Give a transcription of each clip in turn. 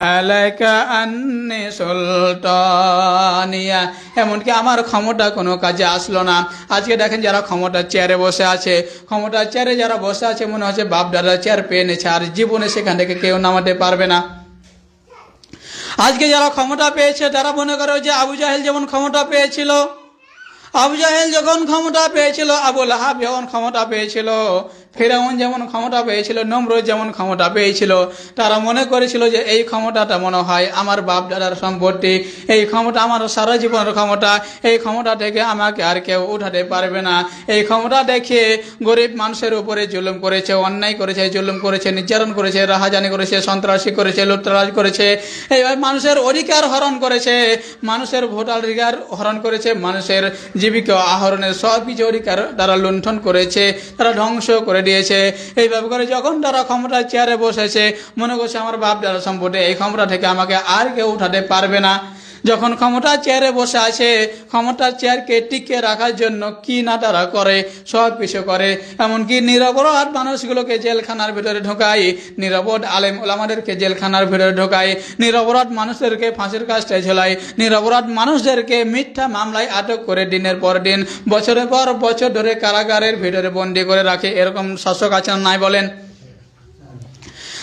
আলাইকা আন্নি সুলতানিয়া। এমনকি আমার ক্ষমতা কোনো কাজে আসলো না। আজকে দেখেন যারা ক্ষমতার চেয়ারে বসে আছে। ক্ষমতার চেয়ারে যারা বসে আছে, মনে হচ্ছে বাপ দাদা চেয়ার পেয়ে নিয়েছে, আর জীবনে সেখান থেকে কেউ নামাতে পারবে না। আজকে যারা ক্ষমতা পেয়েছে, তারা মনে করে যে আবু জাহেল যেমন ক্ষমতা পেয়েছিল আবু জাহেল যখন ক্ষমতা পেয়েছিল, আবুল আহাব যখন ক্ষমতা পেয়েছিল, ফেরাউন যেমন ক্ষমতা পেয়েছিল, নমরুদ যেমন ক্ষমতা পেয়েছিল, তারা মনে করেছিল যে এই ক্ষমতাটা মনে হয় আমার বাপ দাদার সম্পত্তি, এই ক্ষমতা আমার সারা জীবনের ক্ষমতা, এই ক্ষমতা থেকে আমাকে আর কেউ উঠাতে পারবে না। এই ক্ষমতা দেখে গরিব মানুষের উপরে জুলুম করেছে, অন্যায় করেছে, জুলুম করেছে, নির্যাতন করেছে, রাহাজানি করেছে, সন্ত্রাসী করেছে, লুটতরাজ করেছে, এইভাবে মানুষের অধিকার হরণ করেছে, মানুষের ভোটাধিকার হরণ করেছে, মানুষের জীবিকা আহরণের সব কিছু অধিকার তারা লুণ্ঠন করেছে, তারা ধ্বংস করে দিয়েছে। এইভাবে করে যখন তারা ক্ষমতার চেয়ারে বসেছে, মনে করছে আমার বাপ দাদা সম্পর্কে এই ক্ষমতা থেকে আমাকে আর কেউ উঠাতে পারবে না। যখন ক্ষমতার চেয়ারে বসে আছে ক্ষমতার চেয়ারকে টিকে রাখার জন্য কি না তারা করে? সব কিছু করে। এমনকি নিরপরাধ মানুষগুলোকে জেলখানার ভিতরে ঢোকায়। নিরপরাধ আলেম ওলামাদেরকে জেলখানার ভিতরে ঢোকায়। নিরপরাধ মানুষদেরকে ফাঁসির কাজটায় ঝোলায়। নিরপরাধ মানুষদেরকে মিথ্যা মামলায় আটক করে দিনের পর দিন, বছরের পর বছর ধরে কারাগারের ভিতরে বন্দি করে রাখে। এরকম শাসক আছেন নাই বলেন?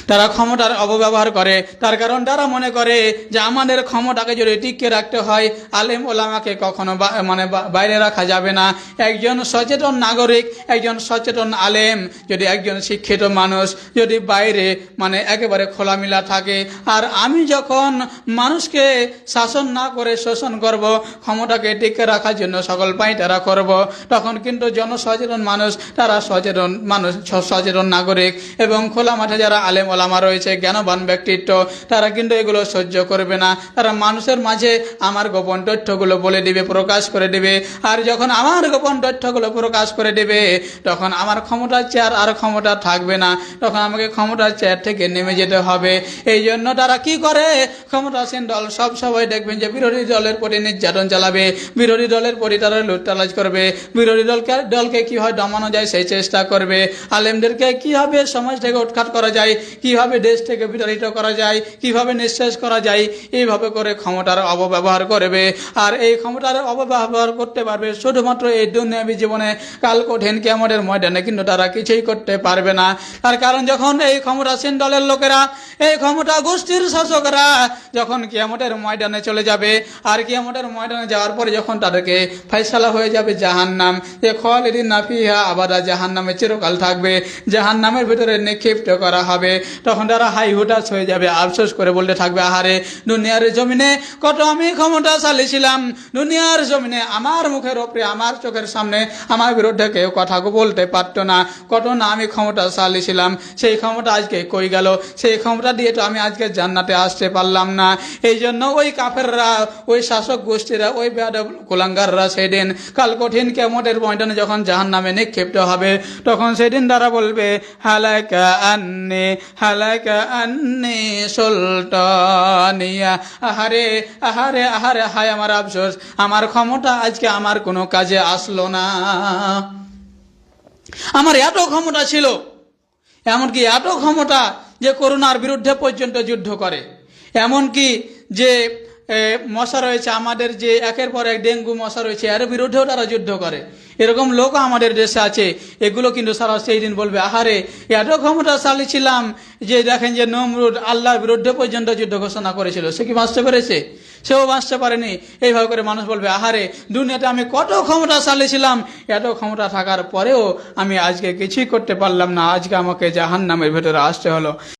তারা ক্ষমতার অপব্যবহার করে। তার কারণ তারা মনে করে যে আমাদের ক্ষমতাকে যদি টিকিয়ে রাখতে হয়, আলেম ওলামাকে কখনো মানে বাইরে রাখা যাবে না। একজন সচেতন নাগরিক, একজন সচেতন আলেম, যদি একজন শিক্ষিত মানুষ, যদি বাইরে মানে একেবারে খোলামেলা থাকে। আর আমি যখন মানুষকে শাসন না করে শোষণ করব, ক্ষমতাকে টিকে রাখার জন্য সকল পাই তারা করব, তখন কিন্তু জনসচেতন মানুষ, তারা সচেতন মানুষ সচেতন নাগরিক এবং খোলা মাঠে যারা আলেম ওলামা রয়েছে, জ্ঞানবান ব্যক্তিত্ব। তারা কিন্তু এগুলো সহ্য করবে না। তারা মানুষের মাঝে আমার গোপন তথ্যগুলো বলে দিবে, প্রকাশ করে দিবে। আর যখন আমার গোপন তথ্যগুলো প্রকাশ করে দেবে, তখন আমার ক্ষমতার চেয়ার আর ক্ষমতা থাকবে না। তখন আমাকে ক্ষমতার চেয়ার থেকে নেমে যেতে হবে। এই জন্য তারা কি করে? ক্ষমতাসীন দল সব সময় দেখবেন যে বিরোধী দলের প্রতি নির্যাতন চালাবে। বিরোধী দলের প্রতি তারা লুটতালাজ করবে। বিরোধী দলকে দলকে কীভাবে দমানো যায় সেই চেষ্টা করবে। আলেমদেরকে কীভাবে সমাজ থেকে উৎখাত করা যায়? কীভাবে দেশ থেকে বিতাড়িত করা যায়, কীভাবে নিঃশেষ করা যায়, এইভাবে করে ক্ষমতার অপব্যবহার করবে। আর এই ক্ষমতার অপব্যবহার করতে পারবে শুধুমাত্র এই দুনিয়াবী জীবনে কাল কঠিন কেমনের ময়দানে, কিন্তু তারা কিছুই করতে পারবে না। তার কারণ যখন এই ক্ষমতাসীন দলের লোকেরা, এই ক্ষমতা গোষ্ঠীর শাসকরা যখন কিয়ামতের ময়দানে চলে যাবে, আর কিয়ামতের ময়দানে যাওয়ার পরে যখন তাদেরকে ফাইসালা হয়ে যাবে জাহান্নাম, যে খলিদিন নাফিহা আবাদা জাহান্নামে চিরকাল থাকবে। জাহান্নামের ভিতরে নিক্ষিপ্ত করা হবে। তখন তারা হাই হুটাস হয়ে যাবে, আফসোস করে বলতে থাকবে, আহারে, দুনিয়ার জমিনে কত আমি ক্ষমতা চালিয়েছিলাম দুনিয়ার জমিনে আমার মুখের ওপরে, আমার চোখের সামনে আমার বিরুদ্ধে কেউ কথা বলতে পারতো না, কত না আমি ক্ষমতা চালিয়েছিলাম সেই ক্ষমতা আজকে কই গেল, সেই ক্ষমতা দিয়ে তো আমি আজকে জান্নাতে আসতে পারলাম না এই জন্য ওই কাফেররা, ওই শাসক গোষ্ঠীরা, ওই বেয়াদব কুলাঙ্গাররা সেদিন কাল কঠিন কেমতের ময়দানে যখন জাহান নামে নিক্ষিপ্ত হবে, তখন সেদিন তারা বলবে, হালাকা আন্নে হালাকা আন্নি সুলতানিয়া। আহারে আহারে আহারে, হায় আমার আফসোস, আমার ক্ষমতা আজকে আমার কোনো কাজে আসলো না। আমার এত ক্ষমতা ছিল, এমনকি এত ক্ষমতা যে করোনার বিরুদ্ধে পর্যন্ত যুদ্ধ করে, এমনকি যে মশা রয়েছে, আমাদের যে একের পর এক ডেঙ্গু মশা রয়েছে, এর বিরুদ্ধেও তারা যুদ্ধ করে। এরকম লোকও আমাদের দেশে আছে, এগুলো কিন্তু সারা সেই দিন বলবে, আহারে, এত ক্ষমতাশালী ছিলাম যে দেখেন যে নমরুদ আল্লাহর বিরুদ্ধে পর্যন্ত যুদ্ধ ঘোষণা করেছিল। সে কি বাঁচতে পেরেছে? সেও বাঁচতে পারেনি। এইভাবে করে মানুষ বলবে, আহারে, দুনিয়াতে আমি কত ক্ষমতাশালী ছিলাম, এত ক্ষমতা থাকার পরেও আমি আজকে কিছুই করতে পারলাম না, আজকে আমাকে জাহান নামের ভেতরে আসতে হলো।